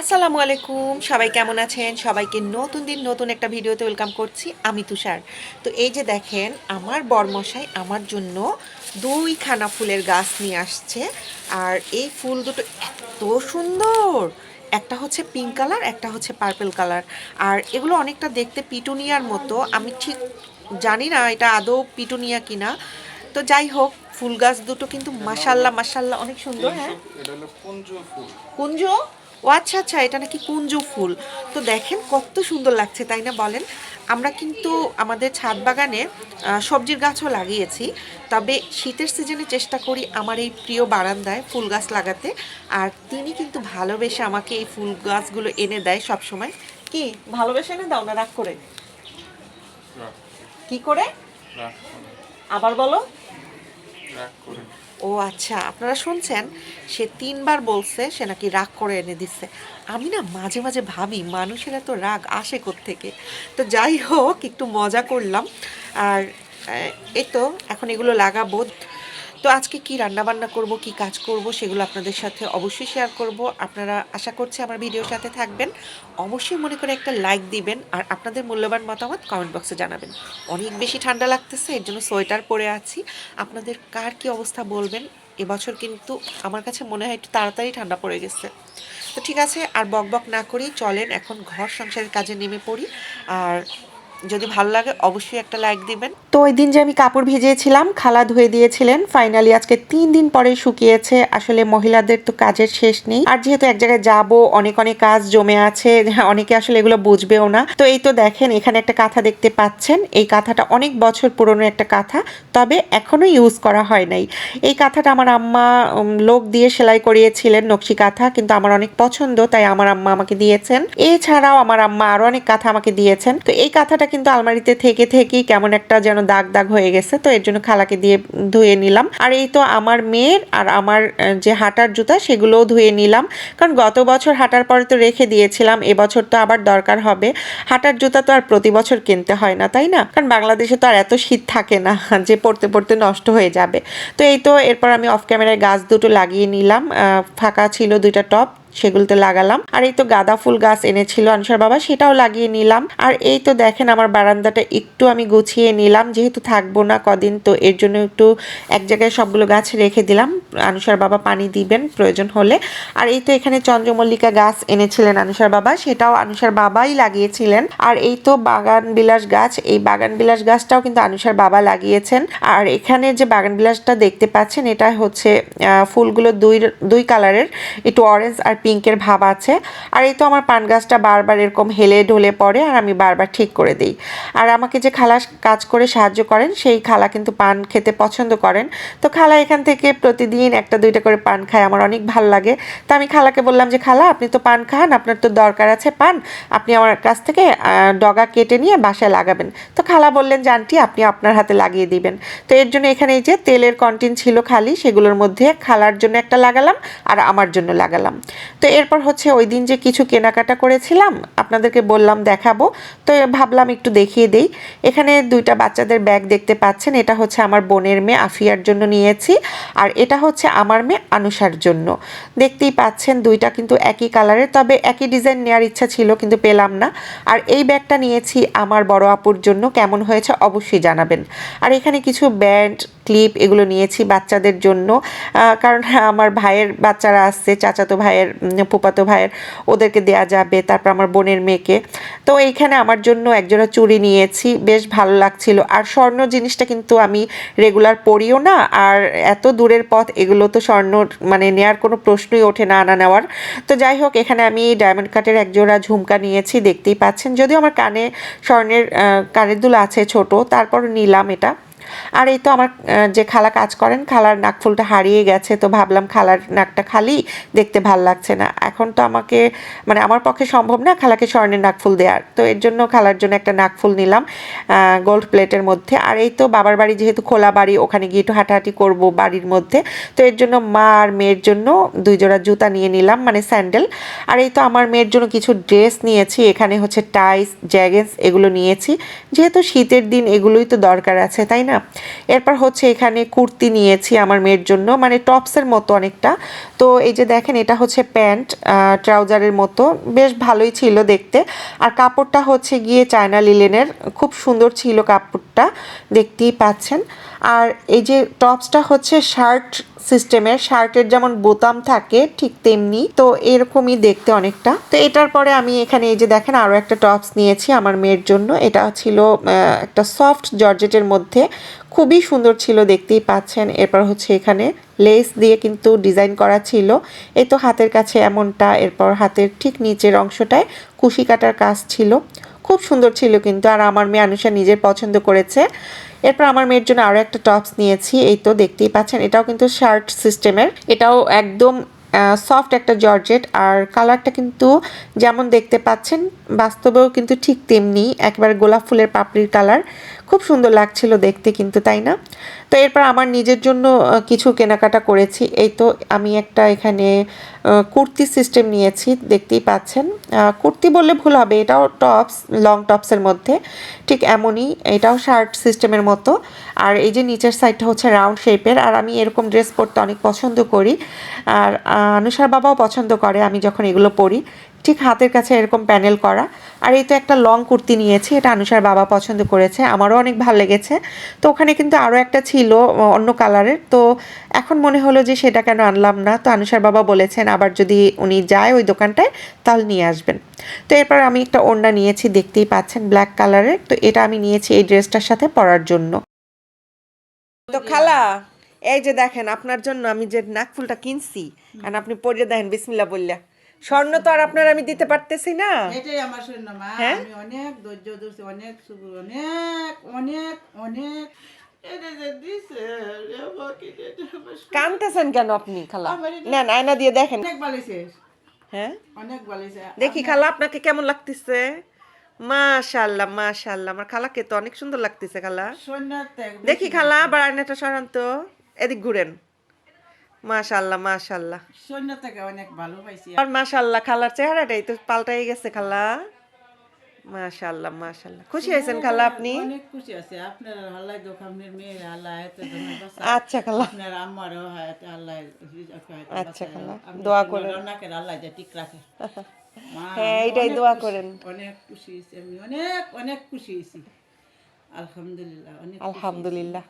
আসসালামু আলাইকুম। সবাই কেমন আছেন? সবাইকে নতুন দিন নতুন একটা ভিডিওতে ওয়েলকাম করছি আমি তুষার। তো এই যে দেখেন আমার বরমশাই আমার জন্য দুইখানা ফুলের গাছ নিয়ে আসছে। আর এই ফুল দুটো এত সুন্দর! একটা হচ্ছে পিঙ্ক কালার একটা হচ্ছে পার্পেল কালার। আর এগুলো অনেকটা দেখতে পিটুনিয়ার মতো। আমি ঠিক জানি না এটা আদৌ পিটুনিয়া কিনা। তো যাই হোক ফুল গাছ দুটো কিন্তু মাসাল্লাহ মাসাল্লাহ অনেক সুন্দর হ্যাঁ? কুঞ্জ? ও আচ্ছা আচ্ছা এটা নাকি কুঞ্জ ফুল। তো দেখেন কত সুন্দর লাগছে তাই না বলেন? আমরা কিন্তু আমাদের ছাদ বাগানে সবজির গাছও লাগিয়েছি। তবে শীতের সিজনে চেষ্টা করি আমার এই প্রিয় বারান্দায় ফুল গাছ লাগাতে। আর তিনি কিন্তু ভালোবেসে আমাকে এই ফুল গাছগুলো এনে দেয় সব সময় কি? ভালোবেসে এনে দাও না রাগ করে। কি করে? করে। আবার বলো। রাগ করে। ও আচ্ছা আপনারা শুনছেন? সে তিনবার বলছে, সে নাকি রাগ করে এনে দিচ্ছে। আমি না মাঝে মাঝে ভাবি, মানুষের এত রাগ আসে থেকে তো যাই হোক, একটু মজা করলাম। আর এই তো, এখন এগুলো লাগাবো। তো আজকে কি রান্না বান্না করব, কি কাজ করব সেগুলো আপনাদের সাথে অবশ্যই শেয়ার করব। আপনারা আশা করছি আমার ভিডিওর সাথে থাকবেন। অবশ্যই মনে করে একটা লাইক দিবেন আর আপনাদের মূল্যবান মতামত কমেন্ট বক্সে জানাবেন। অনেক বেশি ঠান্ডা লাগতেছে, এর জন্য সোয়েটার পরে আছি। আপনাদের কার কি অবস্থা বলবেন? এবছর কিন্তু আমার কাছে মনে হয় একটু তাড়াতাড়ি ঠান্ডা পড়ে গেছে। তো ঠিক আছে, আর বক বক না করেই চলেন, এখন ঘর সংসারের কাজে নেমে পড়ি। আর যদি ভালো লাগে, অবশ্যই একটা লাইক দিবেন। তো ওই দিন যে আমি কাপড় ভিজিয়েছিলাম, খালা ধুয়ে দিয়েছিলেন ফাইনালি আজকে তিন দিন পরে শুকিয়েছে। আসলে মহিলাদের তো কাজের শেষ নেই। আর যেহেতু এক জায়গায় যাব, অনেক অনেক কাজ জমে আছে, অনেকে আসলে এগুলো বুঝবেও না। তো এই তো দেখেন, এখানে একটা কাঁথা দেখতে পাচ্ছেন। এই কাঁথাটা অনেক বছর পুরনো একটা কাঁথা, তবে এখনও ইউজ করা হয় নাই। এই কাঁথাটা আমার আম্মা লোক দিয়ে সেলাই করিয়েছিলেন নকশি কাঁথা, কিন্তু আমার অনেক পছন্দ, তাই আমার আম্মা আমাকে দিয়েছেন। এছাড়াও আমার আম্মা আরও অনেক কাঁথা আমাকে দিয়েছেন। তো এই কাঁথাটা কিন্তু আলমারিতে থেকে থেকেই কেমন একটা যেন দাগ দাগ হয়ে গেছে, তো এর জন্য খালাকে দিয়ে ধুয়ে নিলাম। আর এই তো আমার মেয়ের আর আমার যে হাঁটার জুতা সেগুলোও ধুয়ে নিলাম। কারণ গত বছর হাঁটার পরে তো রেখে দিয়েছিলাম, এবছর তো আবার দরকার হবে। হাঁটার জুতা তো আর প্রতি বছর কিনতে হয় না, তাই না? কারণ বাংলাদেশে তো আর এত শীত থাকে না, যে পড়তে পড়তে নষ্ট হয়ে যাবে। তো এই তো এরপর আমি অফ ক্যামেরায় গাছ দুটো লাগিয়ে নিলাম ফাঁকা ছিল দুইটা টপ সেগুলোতে লাগালাম। আর এই তো গাঁদা ফুল গাছ এনেছিল আনসার বাবা, সেটাও লাগিয়ে নিলাম। আর এই তো দেখেন আমার বারান্দাটা একটু আমি গুছিয়ে নিলাম, যেহেতু থাকব না কদিন, তো এর জন্য একটু এক জায়গায় সবগুলো গাছ রেখে দিলাম। আনুষার বাবা পানি দিবেন প্রয়োজন হলে। আর এই তো এখানে চন্দ্রমল্লিকা গাছ এনেছিলেন আনুষার বাবা, সেটাও আনুষার বাবাই লাগিয়েছিলেন। আর এই তো বাগান বিলাস গাছ, এই বাগান বিলাস গাছটাও কিন্তু আনুষার বাবা লাগিয়েছেন। আর এখানে যে বাগান বিলাসটা দেখতে পাচ্ছেন, এটা হচ্ছে ফুলগুলো দুই দুই কালারের, একটু অরেঞ্জ আর পিঙ্কের ভাব আছে। আর এই তো আমার পান গাছটা বারবার এরকম হেলে ঢলে পড়ে আর আমি বারবার ঠিক করে দিই। আর আমাকে যে খালা কাজ করে সাহায্য করেন, সেই খালা কিন্তু পান খেতে পছন্দ করেন। তো খালা এখান থেকে প্রতিদিন একটা দুইটা করে পান খায়, আমার অনেক ভালো লাগে। তো আমি খালাকে বললাম যে, খালা, আপনি তো পান খান, আপনার তো দরকার আছে পান। আপনি আমার কাছ থেকে ডগা কেটে নিয়ে বাসায় লাগাবেন। তো খালা বললেন যে আপনি আপনার হাতে লাগিয়ে দিবেন। তো এর জন্য এখানে এই যে তেলের কন্টিন ছিল খালি, সেগুলোর মধ্যে খালার জন্য একটা লাগালাম আর আমার জন্য লাগালাম। তো এরপর হচ্ছে ওই দিন যে কিছু কেনাকাটা করেছিলাম, আপনাদেরকে বললাম দেখাবো। তো ভাবলাম একটু দেখিয়ে দেই। এখানে দুইটা বাচ্চাদের ব্যাগ দেখতে পাচ্ছেন, এটা হচ্ছে আমার বোনের মেয়ে আফিয়ার জন্য নিয়েছি, আর এটা হচ্ছে আমার মেয়ে আনুষার জন্য। দেখতেই পাচ্ছেন দুইটা কিন্তু একই কালারের, তবে একই ডিজাইন নেওয়ার ইচ্ছা ছিল কিন্তু পেলাম না। আর এই ব্যাগটা নিয়েছি আমার বড় আপুর জন্য, কেমন হয়েছে অবশ্যই জানাবেন। আর এখানে কিছু ব্যান্ড, ক্লিপ এগুলো নিয়েছি বাচ্চাদের জন্য। কারণ আমার ভাইয়ের বাচ্চারা আসছে, চাচাতো ভাইয়ের ফুপাতো ভাইয়ের ওদেরকে দেয়া যাবে, তারপর আমার বোনের মেয়েকে। তো এইখানে আমার জন্য একজোড়া চুড়ি নিয়েছি, বেশ ভালো লাগছিল। আর স্বর্ণ জিনিসটা কিন্তু আমি রেগুলার পরিও না, আর এত দূরের পথ, এগুলো তো স্বর্ণ মানে নেওয়ার কোনো প্রশ্নই ওঠে না আনা নেওয়ার। তো যাই হোক, এখানে আমি ডায়মন্ড কাটের একজোড়া ঝুমকা নিয়েছি, দেখতেই পাচ্ছেন। যদিও আমার কানে স্বর্ণের কানের দুল আছে ছোট, তারপর নিলাম এটা। আর এই তো আমার যে খালা কাজ করেন, খালার নাকফুলটা হারিয়ে গেছে, তো ভাবলাম খালার নাকটা খালি, দেখতে ভালো লাগছে না। এখন তো আমাকে মানে আমার পক্ষে সম্ভব না খালাকে স্বর্ণের নাকফুল দেওয়ার তো এর জন্য খালার জন্য একটা নাকফুল নিলাম গোল্ড প্লেটের মধ্যে। আর এই তো বাবার বাড়ি যেহেতু খোলা বাড়ি, ওখানে গিয়ে একটু হাঁটাহাঁটি করব বাড়ির মধ্যে। তো এর জন্য মা আর মেয়ের জন্য দুই জোড়া জুতা নিয়ে নিলাম মানে স্যান্ডেল। আর এই তো আমার মেয়ের জন্য কিছু ড্রেস নিয়েছি, এখানে হচ্ছে টাইস জ্যাগেন্স এগুলো নিয়েছি। যেহেতু শীতের দিন এগুলোই তো দরকার আছে, তাই না? না? এরপর হচ্ছে এখানে কুর্তি নিয়েছি আমার মেয়ের জন্য মানে টপসের মতো অনেকটা। তো এই যে দেখেন, এটা হচ্ছে প্যান্ট ট্রাউজারের মতো। বেশ ভালোই ছিল দেখতে। আর কাপড়টা হচ্ছে গিয়ে চায়না লিলেনের। খুব সুন্দর ছিল কাপড়টা, দেখতেই পাচ্ছেন। আর এই যে টপসটা হচ্ছে শার্ট সিস্টেমের, শার্টের যেমন বোতাম থাকে ঠিক তেমনি, তো এরকমই দেখতে অনেকটা। তো এটার পরে আমি এখানে এই যে দেখেন আরও একটা টপস নিয়েছি আমার মেয়ের জন্য। এটা ছিল একটা সফট জর্জেটের মধ্যে। খুবই সুন্দর ছিল, দেখতেই পাচ্ছেন। এরপর হচ্ছে এখানে লেস দিয়ে কিন্তু ডিজাইন করা ছিল। এই তো হাতের কাছে এমনটা, এরপর হাতের ঠিক নিচের অংশটায় কুশি কাটার কাজ ছিল। খুব সুন্দর ছিল কিন্তু, আর আমার মেয়ে আনুষা নিজের পছন্দ করেছে। এরপর আমার মেয়ের জন্য আরও একটা টপস নিয়েছি, এই তো দেখতেই পাচ্ছেন, এটাও কিন্তু শার্ট সিস্টেমের এটাও একদম সফট একটা জর্জেট, আর কালারটা কিন্তু যেমন দেখতে পাচ্ছেন, বাস্তবেও কিন্তু ঠিক তেমনি, একবার গোলাপ ফুলের পাপড়ির কালার খুব সুন্দর লাগছিল দেখতে কিন্তু, তাই না? তো এরপর আমার নিজের জন্য কিছু কেনাকাটা করেছি। এই তো আমি একটা এখানে কুর্তি সিস্টেম নিয়েছি, দেখতেই পাচ্ছেন। কুর্তি বললে ভুল হবে, এটাও টপস লং টপসের মধ্যে। ঠিক এমনই, এটাও শার্ট সিস্টেমের মতো। আর এই যে নিচের সাইডটা হচ্ছে রাউন্ড শেপের আর আমি এরকম ড্রেস পরতে অনেক পছন্দ করি। আর আনুষার বাবাও পছন্দ করে, আমি যখন এগুলো পরি ঠিক হাতের কাছে এরকম প্যানেল করা। আর এই তো একটা লং কুর্তি নিয়েছি এটা আনুষার বাবা পছন্দ করেছে আমারও অনেক ভালো লেগেছে। তো ওখানে কিন্তু আরও একটা ছিল অন্য কালারের। তো এখন মনে হলো যে সেটা কেন আনলাম না। তো আনুষার বাবা বলেছেন আবার যদি উনি যায় ওই দোকানটায় তাহলে নিয়ে আসবেন। তো এরপর আমি একটা ওড়না নিয়েছি দেখতেই পাচ্ছেন ব্ল্যাক কালারের। তো এটা আমি নিয়েছি এই ড্রেসটার সাথে পরার জন্য। তো খালা এই যে দেখেন আপনার জন্য আমি যে নাকফুলটা কিনছি আর আপনি পরে দেখেন বিসমিল্লা বললা স্বর্ণ তো আর আপনার আমি দিতে পারতেছি না। এটাই আমার শূন্য মা। হ্যাঁ? আমি অনেক ধৈর্য ধরছি অনেক অনেক অনেক অনেক। কানতেছেন কেন আপনি খালা? নেন আয়না দিয়ে দেখেন। অনেক বালিছে হ্যাঁ? অনেক বালিছে দেখি খালা আপনাকে কেমন লাগতেছে? মাশাআল্লাহ মাশাআল্লাহ। আমার খালাকে তো অনেক সুন্দর লাগতেছে খালা। দেখি খালা আবার আয়নাটা সরান তো। এদিক ঘুরেন। মাশাআল্লাহ সৈন্য থেকে অনেক ভালো পাইছি। আর মাশাআল্লাহ খালার চেহারাটাই তো পাল্টাই গেছে খালা। মাশাআল্লাহ মাশাআল্লাহ খুশি হয়েছেন খালা আপনি? অনেক খুশি আছে। আপনার আল্লাহ দোক আপনার মেয়ের আল্লাহ এত আচ্ছা খালা। আপনার আল্লাহ আচ্ছা খালা, দোয়া করেন। আল্লাহ যে ঠিক রাখে। হ্যাঁ, এইটাই দোয়া করেন। অনেক খুশি হয়েছি আমি। অনেক অনেক খুশি হয়েছি। আলহামদুলিল্লাহ অনেক আলহামদুলিল্লাহ।